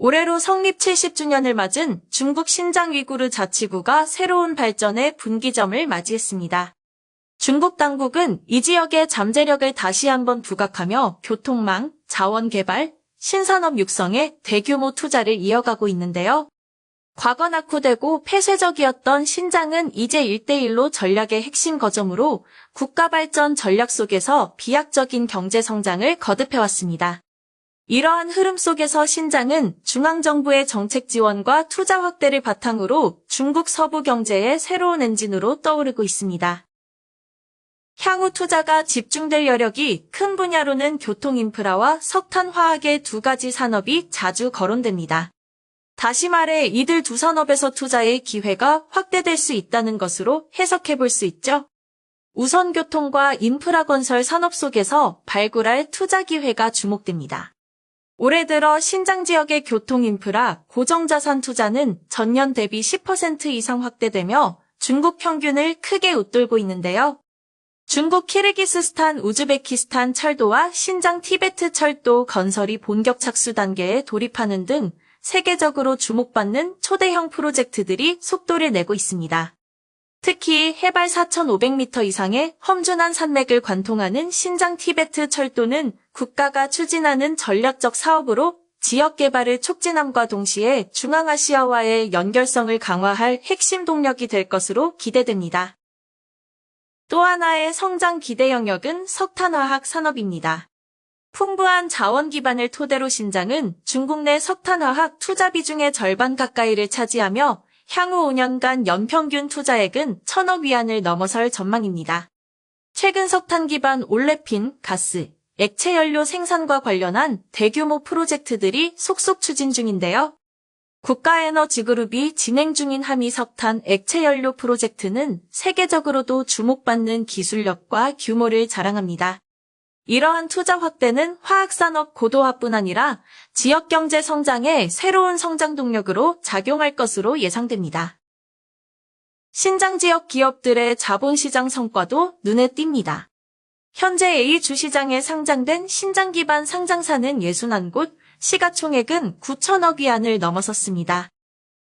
올해로 성립 70주년을 맞은 중국 신장 위구르 자치구가 새로운 발전의 분기점을 맞이했습니다. 중국 당국은 이 지역의 잠재력을 다시 한번 부각하며 교통망, 자원 개발, 신산업 육성에 대규모 투자를 이어가고 있는데요. 과거 낙후되고 폐쇄적이었던 신장은 이제 1대1로 전략의 핵심 거점으로 국가 발전 전략 속에서 비약적인 경제 성장을 거듭해왔습니다. 이러한 흐름 속에서 신장은 중앙정부의 정책 지원과 투자 확대를 바탕으로 중국 서부 경제의 새로운 엔진으로 떠오르고 있습니다. 향후 투자가 집중될 여력이 큰 분야로는 교통인프라와 석탄화학의 두 가지 산업이 자주 거론됩니다. 다시 말해 이들 두 산업에서 투자의 기회가 확대될 수 있다는 것으로 해석해 볼 수 있죠. 우선 교통과 인프라 건설 산업 속에서 발굴할 투자 기회가 주목됩니다. 올해 들어 신장 지역의 교통 인프라 고정자산 투자는 전년 대비 10% 이상 확대되며 중국 평균을 크게 웃돌고 있는데요. 중국 키르기스스탄 우즈베키스탄 철도와 신장 티베트 철도 건설이 본격 착수 단계에 돌입하는 등 세계적으로 주목받는 초대형 프로젝트들이 속도를 내고 있습니다. 특히 해발 4,500m 이상의 험준한 산맥을 관통하는 신장 티베트 철도는 국가가 추진하는 전략적 사업으로 지역 개발을 촉진함과 동시에 중앙아시아와의 연결성을 강화할 핵심 동력이 될 것으로 기대됩니다. 또 하나의 성장 기대 영역은 석탄화학 산업입니다. 풍부한 자원 기반을 토대로 신장은 중국 내 석탄화학 투자 비중의 절반 가까이를 차지하며 향후 5년간 연평균 투자액은 천억 위안을 넘어설 전망입니다. 최근 석탄 기반 올레핀, 가스, 액체 연료 생산과 관련한 대규모 프로젝트들이 속속 추진 중인데요. 국가에너지그룹이 진행 중인 함의 석탄 액체 연료 프로젝트는 세계적으로도 주목받는 기술력과 규모를 자랑합니다. 이러한 투자 확대는 화학산업 고도화뿐 아니라 지역 경제 성장에 새로운 성장 동력으로 작용할 것으로 예상됩니다. 신장 지역 기업들의 자본시장 성과도 눈에 띕니다. 현재 A 주시장에 상장된 신장 기반 상장사는 61곳, 시가총액은 9천억 위안을 넘어섰습니다.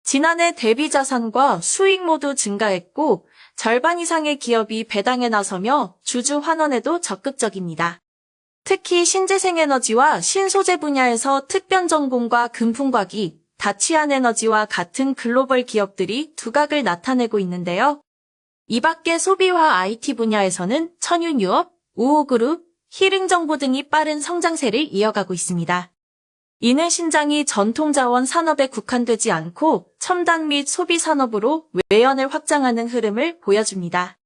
지난해 대비 자산과 수익 모두 증가했고 절반 이상의 기업이 배당에 나서며 주주 환원에도 적극적입니다. 특히 신재생에너지와 신소재 분야에서 특변 전공과 금풍과기, 다치안 에너지와 같은 글로벌 기업들이 두각을 나타내고 있는데요. 이 밖에 소비와 IT 분야에서는 천윤유업, 우호그룹, 히릉정보 등이 빠른 성장세를 이어가고 있습니다. 이는 신장이 전통 자원 산업에 국한되지 않고 첨단 및 소비 산업으로 외연을 확장하는 흐름을 보여줍니다.